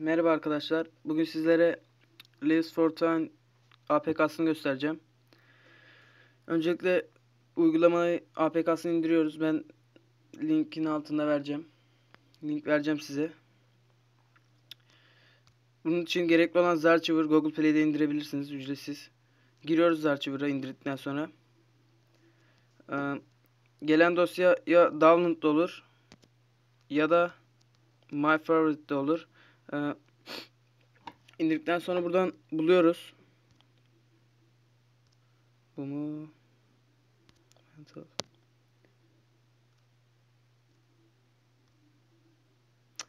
Merhaba arkadaşlar. Bugün sizlere Lewis Fortran APK'sını göstereceğim. Öncelikle uygulamayı APK'sını indiriyoruz. Ben linkin altında vereceğim. Link vereceğim size. Bunun için gerekli olan Zarchiver Google Play'de indirebilirsiniz ücretsiz. Giriyoruz Zarchiver'a indirdikten sonra. Ee, gelen dosya ya download olur ya da my favorite olur. Ee, indirdikten sonra buradan buluyoruz. Bu mu?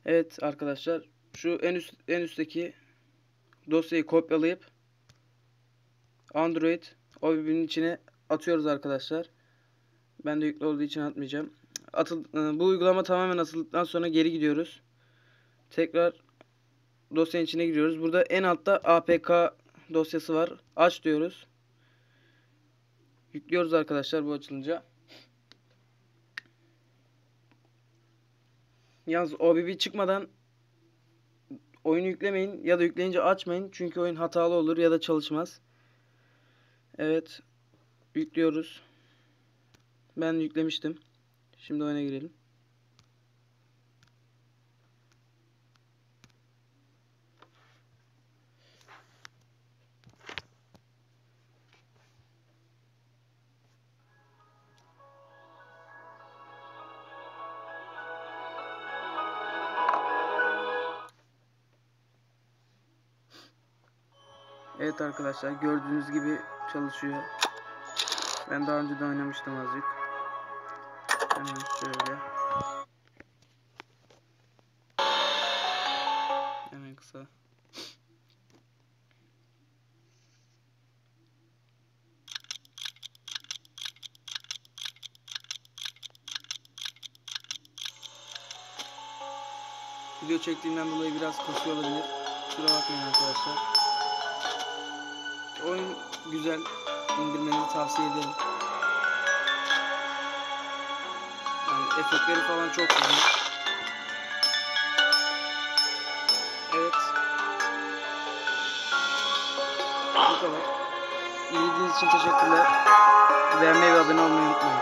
Evet arkadaşlar şu en üst en üstteki dosyayı kopyalayıp Android OBB'nin içine atıyoruz arkadaşlar. Ben de yüklü olduğu için atmayacağım. Atıl, bu uygulama tamamen atıldıktan sonra geri gidiyoruz. Tekrar dosyanın içine giriyoruz. Burada en altta APK dosyası var. Aç diyoruz. Yüklüyoruz arkadaşlar bu açılınca. Yalnız OBB çıkmadan oyunu yüklemeyin ya da yükleyince açmayın. Çünkü oyun hatalı olur ya da çalışmaz. Evet. Yüklüyoruz. Ben yüklemiştim. Şimdi oyuna girelim. Evet arkadaşlar gördüğünüz gibi çalışıyor. Ben daha önce de oynamıştım azıcık. Hemen şöyle. Hemen kısa. Video çektiğimden dolayı biraz kasıyor olabilir. Kusura bakmayın arkadaşlar. Oyun güzel. İndirmenizi tavsiye ederim. Yani efektleri falan çok güzel. Evet. Bu kadar. İzlediğiniz için teşekkürler. Beğenmeyi ve abone olmayı unutmayın.